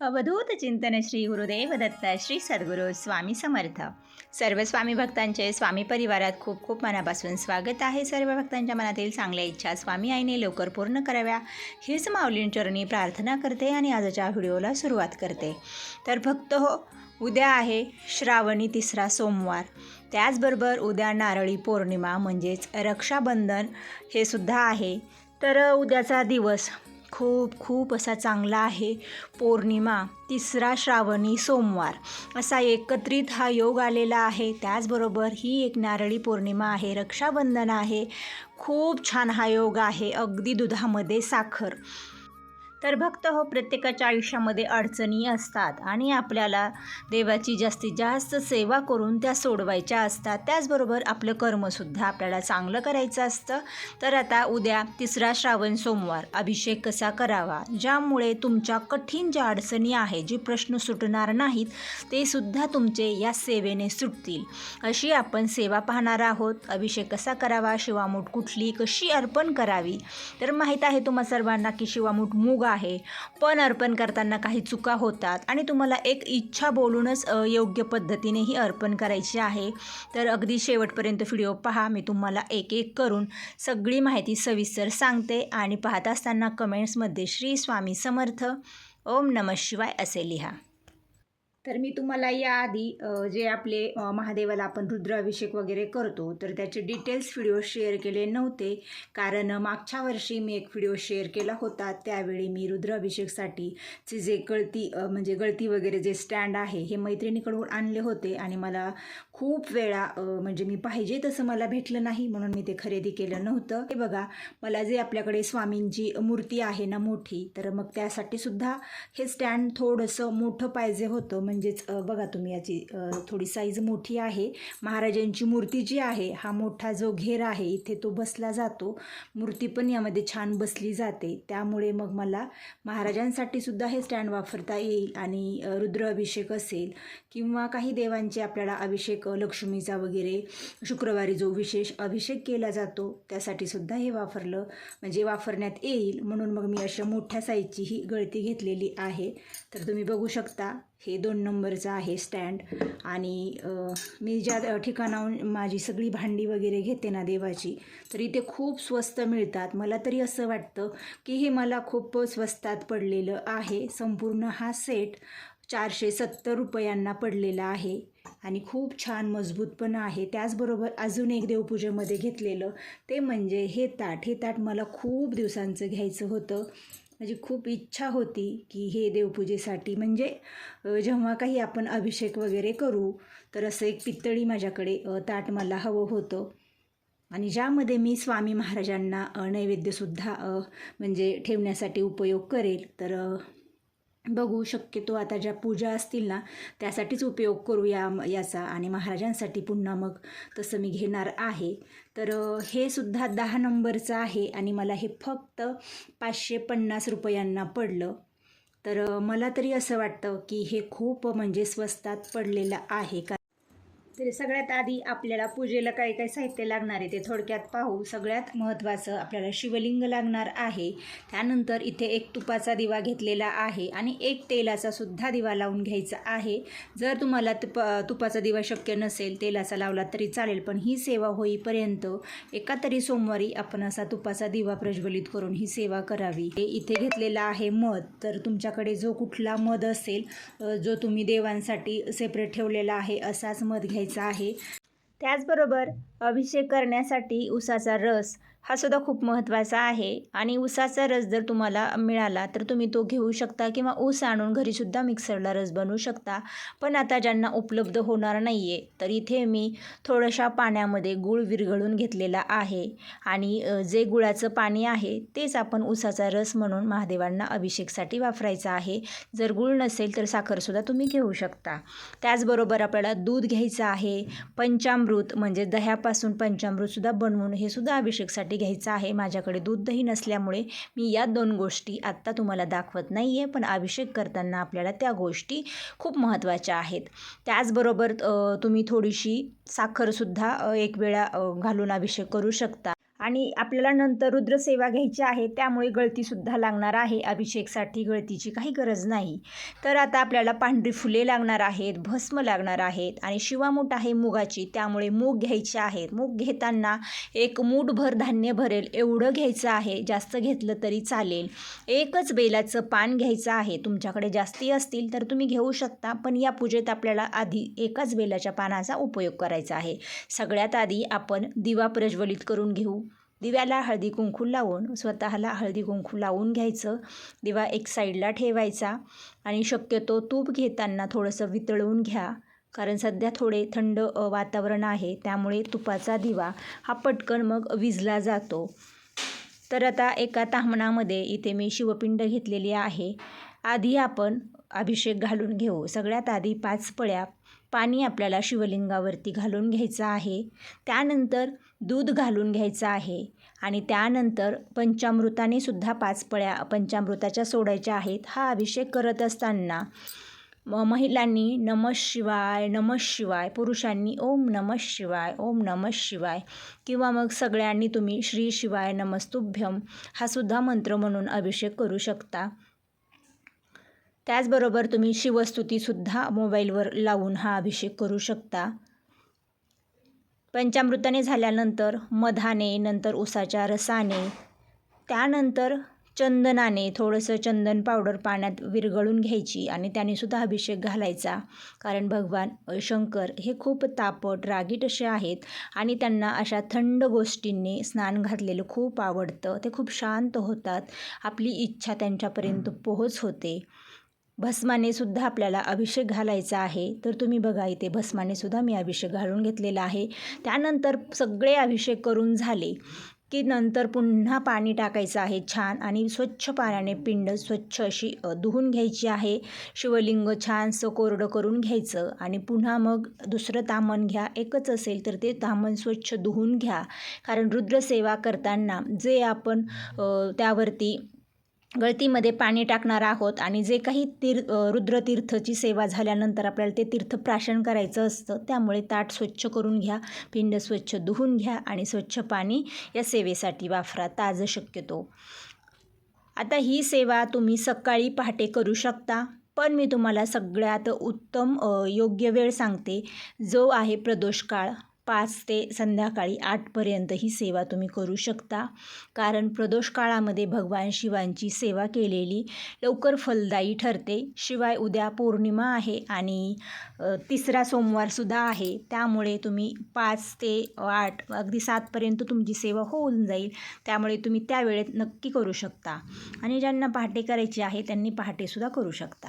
अवधूत चिंतन श्री गुरुदेवदत्त श्री सद्गुरू स्वामी समर्थ. सर्व स्वामी भक्तांचे स्वामी परिवारात खूप खूप मनापासून स्वागत आहे. सर्व भक्तांच्या मनातील चांगल्या इच्छा स्वामी आईने लवकर पूर्ण कराव्या. हीच माऊलींचरणी प्रार्थना करते आणि आजच्या व्हिडिओला सुरुवात करते. तर भक्त हो उद्या आहे श्रावणी तिसरा सोमवार. त्याचबरोबर उद्या नारळी पौर्णिमा म्हणजेच रक्षाबंधन हे सुद्धा आहे. तर उद्याचा दिवस खूप खूप असा चांगला आहे पौर्णिमा तिसरा श्रावणी सोमवार. असा एकत्रित हा योग आलेला आहे. त्याचबरोबर ही एक नारळी पौर्णिमा आहे. रक्षाबंधन आहे. खूप छान हा योग आहे. अगदी दुधामध्ये साखर. तर भक्त हो प्रत्येकाच्या आयुष्यामध्ये अडचणी असतात आणि आपल्याला देवाची जास्तीत जास्त सेवा करून त्या सोडवायच्या असतात. त्याचबरोबर आपलं कर्मसुद्धा आपल्याला चांगलं करायचं असतं. तर आता उद्या तिसरा श्रावण सोमवार. अभिषेक कसा करावा? ज्यामुळे तुमच्या कठीण ज्या अडचणी आहे जे प्रश्न सुटणार नाहीत ते सुद्धा तुमचे या सेवेने सुटतील. अशी आपण सेवा पाहणार आहोत. अभिषेक कसा करावा? शिवामूठ कुठली कशी अर्पण करावी? तर माहीत आहे तुम्हा सर्वांना की शिवामूठ मूग आहे. पण अर्पण करताना काही चुका होतात आणि तुम्हाला एक इच्छा बोलूनच योग्य पद्धतीने ही अर्पण करायची आहे. तर अगदी शेवटपर्यंत व्हिडिओ पहा. मी तुम्हाला एक एक करून सगळी माहिती सविस्तर सांगते आणि पाहत असताना कमेंट्समध्ये श्री स्वामी समर्थ. ओम नम शिवाय असे लिहा. तर मी तुम्हाला याआधी जे आपले महादेवाला आपण रुद्राभिषेक वगैरे करतो तर त्याचे डिटेल्स व्हिडिओ शेअर केले नव्हते. कारण मागच्या वर्षी मी एक व्हिडिओ शेअर केला होता. त्यावेळी मी रुद्राभिषेकसाठीचे जे गळती म्हणजे गळती वगैरे जे स्टँड आहे हे मैत्रिणीकडून आणले होते. आणि मला खूप वेळा म्हणजे मी पाहिजे तसं मला भेटलं नाही म्हणून मी ते खरेदी केलं नव्हतं. हे बघा मला जे आपल्याकडे स्वामींची मूर्ती आहे ना मोठी तर मग त्यासाठी सुद्धा हे स्टँड थोडंसं मोठं पाहिजे होतं. म्हणजेच बघा तुम्ही याची थोडी साईज मोठी आहे. महाराजांची मूर्ती जी आहे हा मोठा जो घेर आहे इथे तो बसला जातो. मूर्ती पण यामध्ये छान बसली जाते. त्यामुळे मग मला महाराजांसाठी सुद्धा हे स्टँड वापरता येईल आणि रुद्र अभिषेक असेल किंवा काही देवांचे आपल्याला अभिषेक लक्ष्मीचा वगैरे शुक्रवारी जो विशेष अभिषेक केला जातो त्यासाठी सुद्धा हे वापरलं. म्हणजे वापरण्यात येईल म्हणून मग मी अशा मोठ्या साईजची ही गळती घेतलेली आहे. तर तुम्ही बघू शकता हे दोन नंबरचं आहे स्टँड. आणि मी ज्या ठिकाणाहून माझी सगळी भांडी वगैरे घेते ना देवाची तर इथे खूप स्वस्त मिळतात. मला तरी असं वाटतं की हे मला खूप स्वस्तात पडलेलं आहे. संपूर्ण हा सेट चारशे सत्तर रुपयांना पडलेला आहे. आणि खूप छान मजबूत पण आहे. त्याचबरोबर अजून एक देवपूजेमध्ये घेतलेलं ते म्हणजे हे ताट. हे ताट मला खूप दिवसांचं घ्यायचं होतं. माझी खूप इच्छा होती की हे देवपूजेसाठी. म्हणजे जेव्हा काही आपण अभिषेक वगैरे करू तर असं एक पितळी माझ्याकडे ताट मला हवं होतं. आणि ज्यामध्ये मी स्वामी महाराजांना नैवेद्यसुद्धा म्हणजे ठेवण्यासाठी उपयोग करेल तर बघू शक्यतो आता ज्या पूजा असतील ना त्यासाठीच उपयोग करू या याचा आणि महाराजांसाठी पुन्हा मग तसं मी घेणार आहे. तर हे सुद्धा दहा नंबरचं आहे आणि मला हे फक्त पाचशे पन्नास रुपयांना पडलं. तर मला तरी असं वाटतं की हे खूप म्हणजे स्वस्तात पडलेलं आहे. का तरी सगळ्यात आधी आपल्याला पूजेला काय काय साहित्य लागणार आहे ते थोडक्यात पाहू. सगळ्यात महत्त्वाचं आपल्याला शिवलिंग लागणार आहे. त्यानंतर इथे एक तुपाचा दिवा घेतलेला आहे आणि एक तेलाचा सुद्धा दिवा लावून घ्यायचा आहे. जर तुम्हाला तुप तुपाचा दिवा शक्य नसेल तेलाचा लावला तरी चालेल पण ही सेवा होईपर्यंत एका तरी सोमवारी आपण असा तुपाचा दिवा प्रज्वलित करून ही सेवा करावी. हे इथे घेतलेला आहे मध. तर तुमच्याकडे जो कुठला मध असेल जो तुम्ही देवांसाठी सेपरेट ठेवलेला आहे असाच मध घ्यायचा आहे. त्याचबरोबर अभिषेक करण्यासाठी उसाचा रस हा सुद्धा खूप महत्त्वाचा आहे. आणि ऊसाचा रस जर तुम्हाला मिळाला तर तुम्ही तो घेऊ शकता किंवा ऊस आणून घरीसुद्धा मिक्सरला रस बनवू शकता. पण आता ज्यांना उपलब्ध होणार नाही आहे तर इथे मी थोड्याशा पाण्यामध्ये गूळ विरघळून घेतलेला आहे. आणि जे गुळाचं पाणी आहे तेच आपण ऊसाचा रस म्हणून महादेवांना अभिषेकसाठी वापरायचा आहे. जर गूळ नसेल तर साखरसुद्धा तुम्ही घेऊ शकता. त्याचबरोबर आपल्याला दूध घ्यायचं आहे. पंचामृत म्हणजे दह्यापासून पंचामृतसुद्धा बनवून हे सुद्धा अभिषेकसाठी घ्यायचं आहे माझ्याकडे दूध दही नसल्यामुळे मी या दोन गोष्टी आत्ता तुम्हाला दाखवत नाही आहे पण अभिषेक करताना आपल्याला त्या गोष्टी खूप महत्त्वाच्या आहेत. त्याचबरोबर तुम्ही थोडीशी साखरसुद्धा एक वेळा घालून अभिषेक करू शकता. आणि आपल्याला नंतर रुद्रसेवा घ्यायची आहे त्यामुळे गळतीसुद्धा लागणार आहे. अभिषेकसाठी गळतीची काही गरज नाही. तर आता आपल्याला पांढरी फुले लागणार आहेत भस्म लागणार आहेत आणि शिवामूठ आहे मुगाची त्यामुळे मूग घ्यायचे आहेत. मूग घेताना एक मूठभर धान्य भरेल एवढं घ्यायचं आहे जास्त घेतलं तरी चालेल. एकच बेलाचं पान घ्यायचं आहे तुमच्याकडे जास्ती असतील तर तुम्ही घेऊ शकता पण या पूजेत आपल्याला आधी एकाच बेलाच्या पानाचा उपयोग करायचा आहे. सगळ्यात आधी आपण दिवा प्रज्वलित करून घेऊ. दिव्याला हळदी कुंकू लावून स्वतःला हळदी कुंकू लावून घ्यायचं. दिवा एक साईडला ठेवायचा आणि शक्यतो तूप घेताना थोडंसं वितळवून घ्या. कारण सध्या थोडे थंड वातावरण आहे त्यामुळे तुपाचा दिवा हा पटकन मग विजला जातो. तर आता एका तामणामध्ये इथे मी शिवपिंड घेतलेली आहे. आधी आपण अभिषेक घालून घेऊ. सगळ्यात आधी पाच पळ्या पाणी आपल्याला शिवलिंगावरती घालून घ्यायचं आहे. त्यानंतर दूध घालून घ्यायचं आहे. आणि त्यानंतर पंचामृताने सुद्धा पाच पळ्या पंचामृताच्या सोडायच्या आहेत. हा अभिषेक करत असताना म महिलांनी नमः शिवाय नमः शिवाय पुरुषांनी ओम नमः शिवाय ओम नमः शिवाय किंवा मग सगळ्यांनी तुम्ही श्री शिवाय नमस्तुभ्यम हा सुद्धा मंत्र म्हणून अभिषेक करू शकता. त्याचबरोबर तुम्ही शिवस्तुतीसुद्धा मोबाईलवर लावून हा अभिषेक करू शकता. पंचामृताने झाल्यानंतर मधाने नंतर उसाच्या रसाने त्यानंतर चंदनाने थोडंसं चंदन पावडर पाण्यात विरघळून घ्यायची आणि त्याने सुद्धा अभिषेक घालायचा. कारण भगवान शंकर हे खूप तापट रागीट असे आहेत आणि त्यांना अशा थंड गोष्टींनी स्नान घातलेलं खूप आवडतं. ते खूप शांत होतात. आपली इच्छा त्यांच्यापर्यंत पोहोच होते. भस्माने सुद्धा आपल्याला अभिषेक घालायचा आहे. तर तुम्ही बघा इथे भस्माने सुद्धा मी अभिषेक घालून घेतलेला आहे. त्यानंतर सगळे अभिषेक करून झाले की नंतर पुन्हा पाणी टाकायचं आहे छान आणि स्वच्छ पाण्याने पिंड स्वच्छ अशी धुवून घ्यायची आहे. शिवलिंग छानसं कोरडं करून घ्यायचं आणि पुन्हा मग दुसरं तामण घ्या. एकच असेल तर ते तामण स्वच्छ धुवून घ्या. कारण रुद्रसेवा करताना जे आपण त्यावरती गळतीमध्ये पाणी टाकणार आहोत आणि जे काही तीर रुद्रतीर्थची सेवा झाल्यानंतर आपल्याला ते तीर्थ प्राशन करायचं असतं त्यामुळे ताट स्वच्छ करून घ्या पिंड स्वच्छ धुवून घ्या आणि स्वच्छ पाणी या सेवेसाठी वापरा. ताजं शक्यतो आता ही सेवा तुम्ही सकाळी पहाटे करू शकता पण मी तुम्हाला सगळ्यात उत्तम योग्य वेळ सांगते. जो आहे प्रदोष काळ. पाच ते संध्याकाळी आठपर्यंत ही सेवा तुम्ही करू शकता. कारण प्रदोष काळामध्ये भगवान शिवांची सेवा केलेली लवकर फलदायी ठरते. शिवाय उद्या पौर्णिमा आहे आणि तिसरा सोमवारसुद्धा आहे. त्यामुळे तुम्ही पाच ते आठ अगदी सातपर्यंत तुमची सेवा होऊन जाईल. त्यामुळे तुम्ही त्या वेळेत नक्की करू शकता. आणि ज्यांना पहाटे करायची आहे त्यांनी पहाटेसुद्धा करू शकता.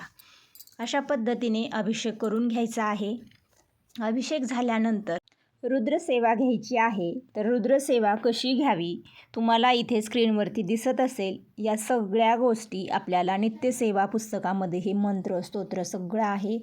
अशा पद्धतीने अभिषेक करून घ्यायचा आहे. अभिषेक झाल्यानंतर रुद्रसेवा घ्यायची आहे तर रुद्रसेवा कशी घ्यावी? तुम्हाला इथे स्क्रीनवरती दिसत असेल या सगळ्या गोष्टी आपल्याला नित्यसेवा पुस्तकामध्ये हे मंत्र स्तोत्र सगळं आहे.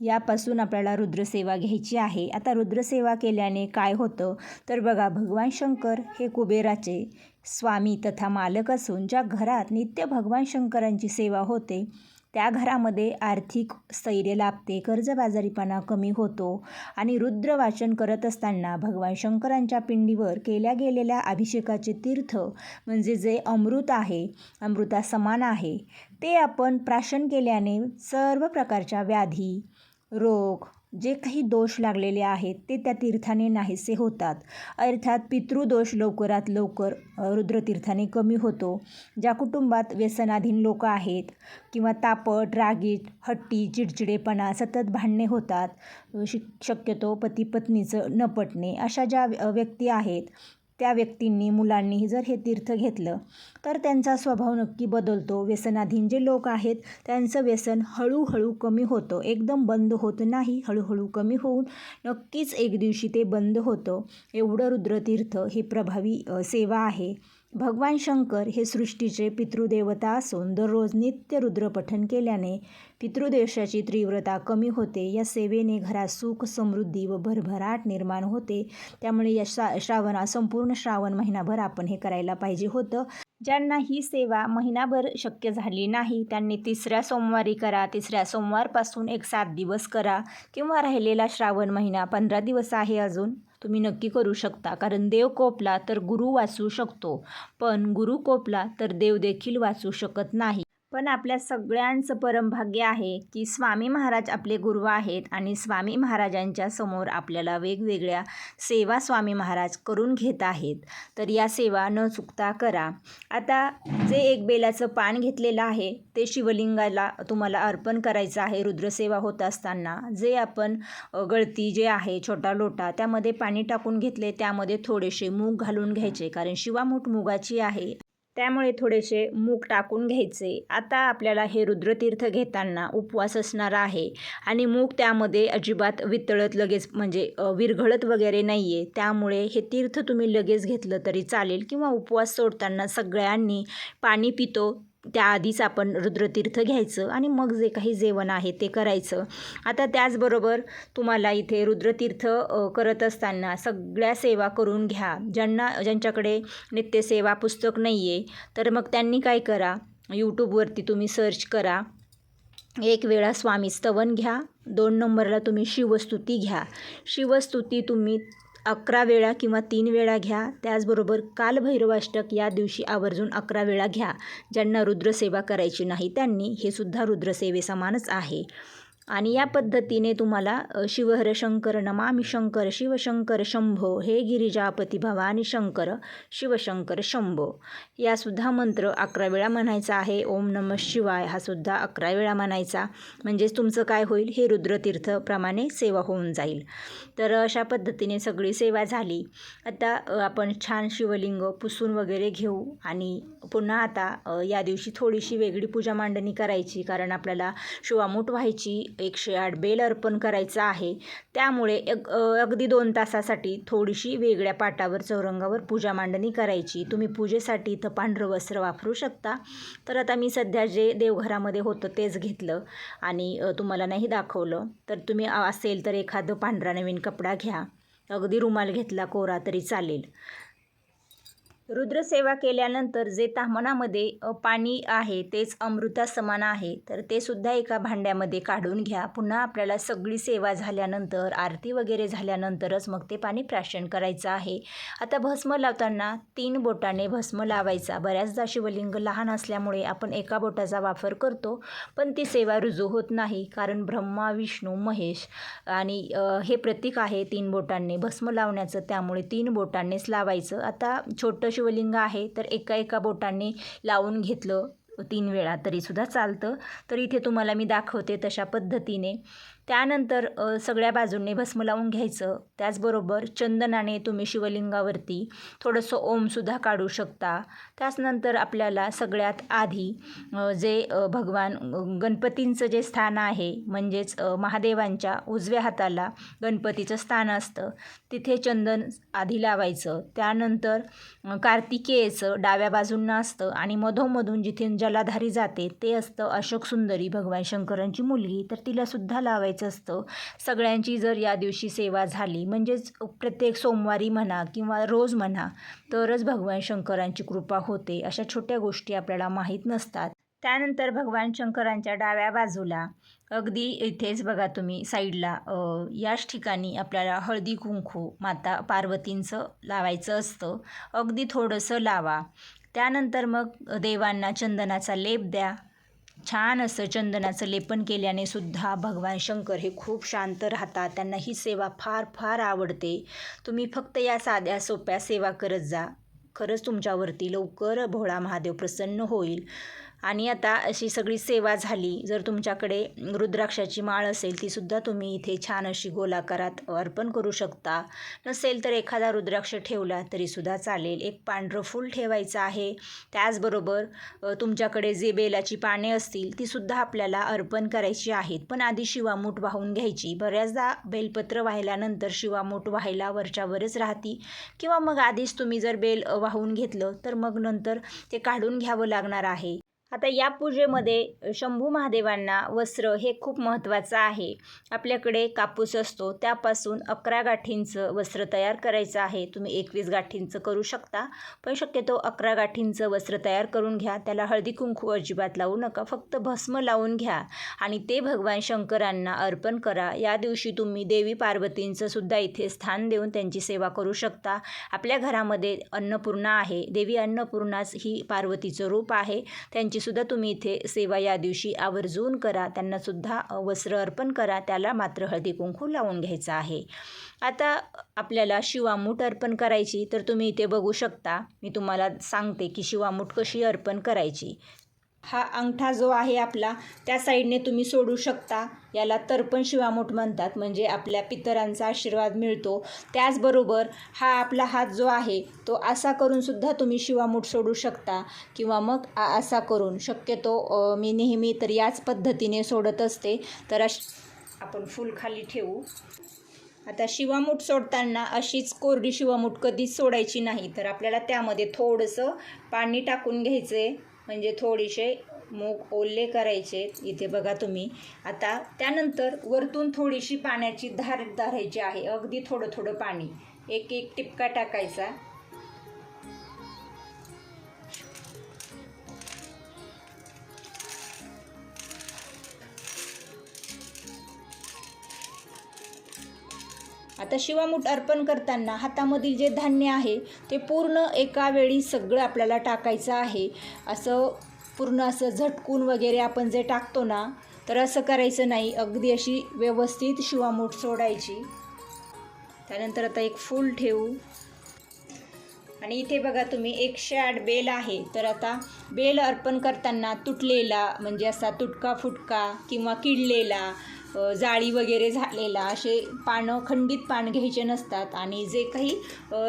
यापासून आपल्याला रुद्रसेवा घ्यायची आहे. आता रुद्रसेवा केल्याने काय होतं? तर बघा भगवान शंकर हे कुबेराचे स्वामी तथा मालक असून ज्या घरात नित्य भगवान शंकरांची सेवा होते त्या घरामध्ये आर्थिक स्थैर्य लाभते कर्जबाजारीपणा कमी होतो आणि रुद्र वाचन करत असताना भगवान शंकरांच्या पिंडीवर केल्या गेलेल्या अभिषेकाचे तीर्थ म्हणजे जे अमृत आहे अमृता समान आहे ते आपण प्राशन केल्याने सर्व प्रकारच्या व्याधी रोग जे काही दोष लागलेले आहेत ते त्या तीर्थाने नाहीसे होतात. अर्थात पितृदोष लवकरात लवकर रुद्रतीर्थाने कमी होतो. ज्या कुटुंबात व्यसनाधीन लोक आहेत किंवा तापट रागीट हट्टी चिडचिडेपणा सतत भांडणे होतात शिक शक्यतो पती पत्नीचं न पटणे अशा ज्या व्यक्ती आहेत त्या व्यक्तींनी मुलांनी जर हे तीर्थ घेतलं तर त्यांचा स्वभाव नक्की बदलतो. व्यसनाधीन जे लोक आहेत त्यांचं व्यसन हळूहळू कमी होतं. एकदम बंद होत नाही हळूहळू कमी होऊन नक्कीच एक दिवशी ते बंद होतं. एवढं रुद्रतीर्थ ही प्रभावी सेवा आहे. भगवान शंकर हे सृष्टीचे पितृदेवता असून दररोज नित्य रुद्रपठन केल्याने पितृदेशाची तीव्रता कमी होते. या सेवेने घरात सुख समृद्धी व भरभराट निर्माण होते. त्यामुळे या श्रा श्रावणा संपूर्ण श्रावण महिनाभर आपण हे करायला पाहिजे होतं. ज्यांना ही सेवा महिनाभर शक्य झाली नाही त्यांनी तिसऱ्या सोमवारी करा. तिसऱ्या सोमवारपासून एक सात दिवस करा. किंवा राहिलेला श्रावण महिना पंधरा दिवस आहे अजून. तुम्ही नक्की करू शकता. कारण देव कोपला तर गुरु वाचू शकतो. पण गुरु कोपला तर देव देखील वाचू शकत नाही. पण आपल्या सगळ्यांचं परमभाग्य आहे की स्वामी महाराज आपले गुरु आहेत आणि स्वामी महाराजांच्या समोर आपल्याला वेगवेगळ्या सेवा स्वामी महाराज करून घेत आहेत. तर या सेवा न चुकता करा. आता जे एक बेलाचं पान घेतलेलं आहे ते शिवलिंगाला तुम्हाला अर्पण करायचं आहे. रुद्रसेवा होत असताना जे आपण गळती जे आहे छोटा लोटा त्यामध्ये पाणी टाकून घेतले त्यामध्ये थोडेसे मूग घालून घ्यायचे. कारण शिवामूठ मुगाची आहे. त्यामुळे थोडेसे मूग टाकून घ्यायचे. आता आपल्याला हे रुद्रतीर्थ घेताना उपवास असणार आहे आणि मूग त्यामध्ये अजिबात वितळत लगेच म्हणजे विरघळत वगैरे नाही आहे त्यामुळे हे तीर्थ तुम्ही लगेच घेतलं तरी चालेल किंवा उपवास सोडताना सगळ्यांनी पाणी पितो. त्याआधीच आपण रुद्रतीर्थ घ्यायचं आणि मग जे काही जेवण आहे ते करायचं. आता त्याचबरोबर तुम्हाला इथे रुद्रतीर्थ करत असताना सगळ्या सेवा करून घ्या. ज्यांना ज्यांच्याकडे नित्यसेवा पुस्तक नाही आहे तर मग त्यांनी काय करा? यूट्यूबवरती तुम्ही सर्च करा. एक वेळा स्वामी स्तवन घ्या. दोन नंबरला तुम्ही शिवस्तुती घ्या. शिवस्तुती तुम्ही अकरा वेळा किंवा तीन वेळा घ्या. त्याचबरोबर कालभैरवाष्टक या दिवशी आवर्जून अकरा वेळा घ्या. ज्यांना रुद्रसेवा करायची नाही त्यांनी हे सुद्धा रुद्रसेवेसमानच आहे. आणि या पद्धतीने तुम्हाला शिवहर शंकर नमामि शंकर शिवशंकर शंभो हे गिरिजापती भवानी शंकर शिवशंकर शंभो. यासुद्धा मंत्र अकरा वेळा म्हणायचा आहे. ओम नम शिवाय हा सुद्धा अकरा वेळा म्हणायचा. म्हणजेच तुमचं काय होईल? हे रुद्रतीर्थप्रमाणे सेवा होऊन जाईल. तर अशा पद्धतीने सगळी सेवा झाली. आता आपण छान शिवलिंग पुसून वगैरे घेऊ आणि पुन्हा आता या दिवशी थोडीशी वेगळी पूजा मांडणी करायची. कारण आपल्याला शिवामूठ व्हायची एकशे आठ बेल अर्पण करायचं आहे. त्यामुळे एक अगदी दोन तासासाठी थोडीशी वेगळ्या पाटावर चौरंगावर पूजा मांडणी करायची. तुम्ही पूजेसाठी इथं पांढरं वस्त्र वापरू शकता. तर आता मी सध्या जे देवघरामध्ये होतं तेच घेतलं आणि तुम्हाला नाही दाखवलं. तर तुम्ही असेल तर एखादं पांढरा नवीन कपडा घ्या. अगदी रुमाल घेतला कोरा तरी चालेल. रुद्रसेवा केल्यानंतर जे तामणामध्ये पाणी आहे तेच अमृता समान आहे तर ते सुद्धा एका भांड्यामध्ये काढून घ्या. पुन्हा आपल्याला सगळी सेवा झाल्यानंतर आरती वगैरे झाल्यानंतरच मग ते पाणी प्राशन करायचं आहे. आता भस्म लावताना तीन बोटाने भस्म लावायचा. बऱ्याचदा शिवलिंग लहान असल्यामुळे आपण एका बोटाचा वापर करतो पण ती सेवा रुजू होत नाही कारण ब्रह्मा विष्णू महेश आणि हे प्रतीक आहे तीन बोटांनी. भस्म लावण्याचं त्यामुळे तीन बोटांनीच लावायचं. आता छोटं शिवलिंग आहे तर एका एका बोटांनी लावून घेतलं. तीन वेळा तरीसुद्धा चालतं. तर इथे तुम्हाला मी दाखवते तशा पद्धतीने. त्यानंतर सगळ्या बाजूंनी भस्म लावून घ्यायचं. त्याचबरोबर चंदनाने तुम्ही शिवलिंगावरती थोडंसं ओमसुद्धा काढू शकता. त्याचनंतर आपल्याला सगळ्यात आधी जे भगवान गणपतींचं जे स्थान आहे म्हणजेच महादेवांच्या उजव्या हाताला गणपतीचं स्थान असतं. तिथे चंदन आधी लावायचं. त्यानंतर कार्तिकेयचं डाव्या बाजूंना असतं आणि मधोमधून जिथे जलाधारी जाते ते असतं अशोक सुंदरी भगवान शंकरांची मुलगी. तर तिलासुद्धा लावायचं. असतं. सगळ्यांची जर या दिवशी सेवा झाली म्हणजेच प्रत्येक सोमवारी म्हणा किंवा रोज म्हणा तरच भगवान शंकरांची कृपा होते. अशा छोट्या गोष्टी आपल्याला माहीत नसतात. त्यानंतर भगवान शंकरांच्या डाव्या बाजूला अगदी इथेच बघा तुम्ही साईडला याच ठिकाणी आपल्याला हळदी कुंकू माता पार्वतींचं लावायचं असतं. अगदी थोडंसं लावा. त्यानंतर मग देवांना चंदनाचा लेप द्या. छान असं चंदनाचं लेपन केल्याने सुद्धा भगवान शंकर हे खूप शांत राहतात. त्यांना ही सेवा फार फार आवडते. तुम्ही फक्त या साध्या सोप्या सेवा करत जा. खरंच तुमच्यावरती लवकर भोळा महादेव प्रसन्न होईल. आणि आता अशी सगळी सेवा झाली. जर तुमच्याकडे रुद्राक्षाची माळ असेल तीसुद्धा तुम्ही इथे छान अशी गोलाकारात अर्पण करू शकता. नसेल तर एखादा रुद्राक्ष ठेवला तरीसुद्धा चालेल. एक पांढरं फूल ठेवायचं आहे. त्याचबरोबर तुमच्याकडे जे बेलाची पाने असतील तीसुद्धा आपल्याला अर्पण करायची आहेत. पण आधी शिवामूठ वाहून घ्यायची. बऱ्याचदा बेलपत्र वाहिल्यानंतर शिवामूठ व्हायला वरच्यावरच राहती. किंवा मग आधीच तुम्ही जर बेल वाहून घेतलं तर मग नंतर ते काढून घ्यावं लागणार आहे. आता या पूजेमध्ये शंभू महादेवांना वस्त्र हे खूप महत्त्वाचं आहे. आपल्याकडे कापूस असतो त्यापासून अकरा गाठींचं वस्त्र तयार करायचं आहे. तुम्ही एकवीस गाठींचं करू शकता पण शक्यतो अकरा गाठींचं वस्त्र तयार करून घ्या. त्याला हळदी कुंकू अजिबात लावू नका फक्त भस्म लावून घ्या. आणि ते भगवान शंकरांना अर्पण करा. या दिवशी तुम्ही देवी पार्वतींचं सुद्धा इथे स्थान देऊन त्यांची सेवा करू शकता. आपल्या घरामध्ये अन्नपूर्णा आहे. देवी अन्नपूर्णाच ही पार्वतीचं रूप आहे. त्यांची सुद्धा तुम्ही इथे सेवा या दिवशी आवर्जून करा. त्यांना सुद्धा वस्त्र अर्पण करा. त्याला मात्र हळदी कुंकू लावून घ्यायचा आहे. आता आपल्याला शिवामूठ अर्पण करायची तर तुम्ही इथे बघू शकता. मी तुम्हाला सांगते की शिवामूठ कशी अर्पण करायची. हा अंगठा जो आहे आपला त्या साईडने तुम्ही सोडू शकता. याला तर्पण शिवामूठ म्हणतात. म्हणजे आपल्या पितरांचा आशीर्वाद मिळतो. त्याचबरोबर हा आपला हात जो आहे तो असा करूनसुद्धा तुम्ही शिवामूठ सोडू शकता. किंवा मग आ- असा करून. शक्यतो मी नेहमी तर याच पद्धतीने सोडत असते. तर अश आपण फुल खाली ठेवू. आता शिवामूठ सोडताना अशीच कोरडी शिवामूठ कधीच सोडायची नाही. तर आपल्याला त्यामध्ये थोडंसं पाणी टाकून घ्यायचं आहे म्हणजे थोडेसे मूग ओले करायचे इथे बघा तुम्ही. आता त्यानंतर वरतून थोडीशी पाण्याची धार धारायची आहे. अगदी थोडं थोडं पाणी. एक एक टिपका टाकायचा. आता शिवामूठ अर्पण करताना हातामधील जे धान्य आहे ते पूर्ण एका वेळी सगळं आपल्याला टाकायचं आहे. असं पूर्ण असं झटकून वगैरे आपण जे टाकतो ना तर असं करायचं नाही. अगदी अशी व्यवस्थित शिवामूठ सोडायची. त्यानंतर आता एक फूल ठेवू. आणि इथे बघा तुम्ही एकशे आठ बेल आहे. तर आता बेल अर्पण करताना तुटलेला म्हणजे असा तुटका फुटका किंवा किडलेला जाळी वगैरे झालेला असे पानं खंडित पान घ्यायचे नसतात. आणि जे काही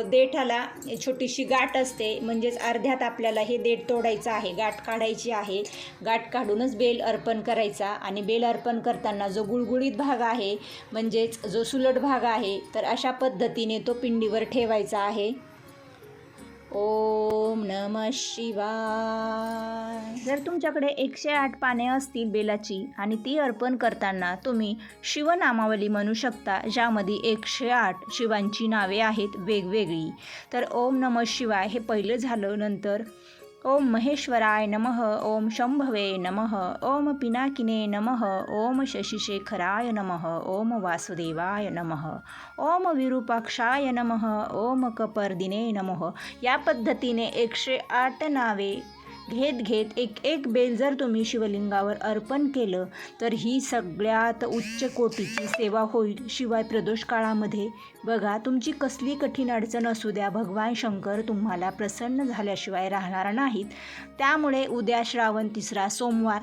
देठाला छोटीशी गाठ असते म्हणजेच अर्ध्यात आपल्याला हे देठ तोडायचं आहे गाठ काढायची आहे. गाठ काढूनच बेल अर्पण करायचा. आणि बेल अर्पण करताना जो गुळगुळीत भाग आहे म्हणजेच जो सुलट भाग आहे तर अशा पद्धतीने तो पिंडीवर ठेवायचा आहे. ओम नम शिवाय. जर तुमच्याकडे एकशे आठ पाने असतील बेलाची आणि ती अर्पण करताना तुम्ही शिवनामावली म्हणू शकता ज्यामध्ये एकशे आठ शिवांची नावे आहेत वेगवेगळी. तर ओम नम शिवाय हे पहिलं झालं नंतर ओम महेश्वराय नमः ओम शंभवे नमः ओम पिनाकिने नमः ओम शशिशेखराय नमः ओम वासुदेवाय नमः ओम विरूपाक्षाय नमः ओम कपर्दिने नमः. या पद्धतीने एकशे आठ नावे घेत घेत एक एक बेल जर तुम्ही शिवलिंगावर अर्पण केलं तर ही सगळ्यात उच्च कोटीची सेवा होईल. शिवाय प्रदोष काळामध्ये बघा तुमची कसली कठीण अडचण असू द्या भगवान शंकर तुम्हाला प्रसन्न झाल्याशिवाय राहणार नाहीत. त्यामुळे उद्या श्रावण तिसरा सोमवार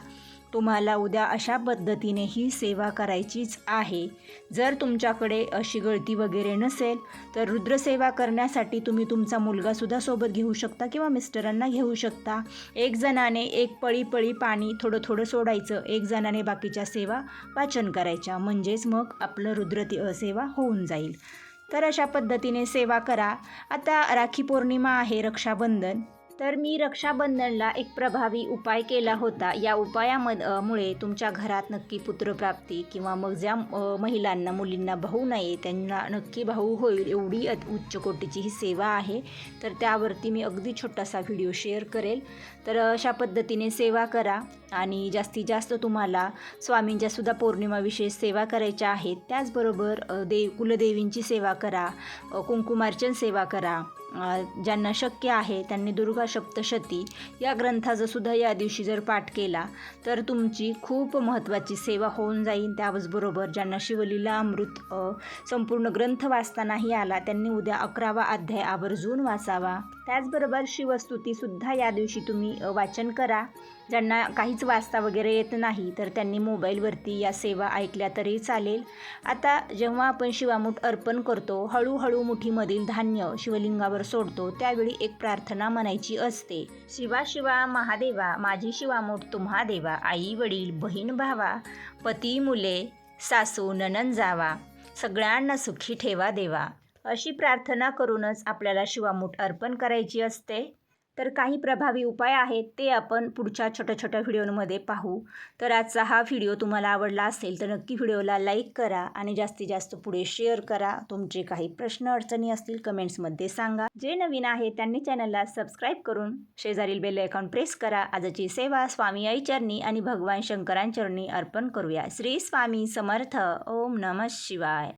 तुम्हाला उद्या अशा पद्धतीने ही सेवा करायचीच आहे. जर तुमच्याकडे अशी गळती वगैरे नसेल तर रुद्रसेवा करण्यासाठी तुम्ही तुमचा मुलगासुद्धा सोबत घेऊ शकता किंवा मिस्टरांना घेऊ शकता. एक जणाने एक पळी पळी पाणी थोडं थोडं सोडायचं एक जणाने बाकीच्या सेवा वाचन करायच्या. म्हणजेच मग आपलं रुद्र सेवा होऊन जाईल. तर अशा पद्धतीने सेवा करा. आता राखी पौर्णिमा आहे रक्षाबंधन. तर मी रक्षाबंधनला एक प्रभावी उपाय केला होता. या उपायामद मुळे तुमच्या घरात नक्की पुत्रप्राप्ती किंवा मग ज्या महिलांना मुलींना भाऊ नाही त्यांना नक्की भाऊ होईल एवढी उच्च कोटीची ही सेवा आहे. तर त्यावरती मी अगदी छोटासा व्हिडिओ शेअर करेल. तर अशा पद्धतीने सेवा करा आणि जास्तीत जास्त तुम्हाला स्वामींच्या सुद्धा सेवा करायच्या आहेत. त्याचबरोबर देव कुलदेवींची सेवा करा कुंकुमार्चन सेवा करा. ज्यांना शक्य आहे त्यांनी दुर्गा सप्तशती या ग्रंथाचा सुद्धा या दिवशी जर पाठ केला तर तुमची खूप महत्त्वाची सेवा होऊन जाईल. त्याचबरोबर ज्यांना शिवलीला अमृत संपूर्ण ग्रंथ वाचता नाही आला त्यांनी उद्या अकरावा अध्याय आवर्जून वाचावा. त्याचबरोबर शिवस्तुतीसुद्धा या दिवशी तुम्ही वाचन करा. ज्यांना काहीच वाचता वगैरे येत नाही तर त्यांनी मोबाईलवरती या सेवा ऐकल्या तरी चालेल. आता जेव्हा आपण शिवामूठ अर्पण करतो हळूहळू मुठीमधील धान्य शिवलिंगावर सोडतो त्यावेळी एक प्रार्थना म्हणायची असते. शिवा शिवा महादेवा माझी शिवामूठ तुम्हा देवा आई वडील बहीण भावा पती मुले सासू ननन जावा सगळ्यांना सुखी ठेवा देवा. अशी प्रार्थना करूनच आपल्याला शिवामूठ अर्पण करायची असते. तर काही प्रभावी उपाय आहेत ते आपण पुढच्या छोट्या छोट्या व्हिडिओमध्ये पाहू. तर आजचा हा व्हिडिओ तुम्हाला आवडला असेल तर नक्की व्हिडिओला लाईक करा आणि जास्तीत जास्त पुढे शेअर करा. तुमचे काही प्रश्न अडचणी असतील कमेंट्समध्ये सांगा. जे नवीन आहे त्यांनी चॅनलला सबस्क्राईब करून शेजारील बेल आयकॉन प्रेस करा. आजची सेवा स्वामी आई चरणी आणि भगवान शंकरांचरणी अर्पण करूया. श्री स्वामी समर्थ. ओम नमः शिवाय.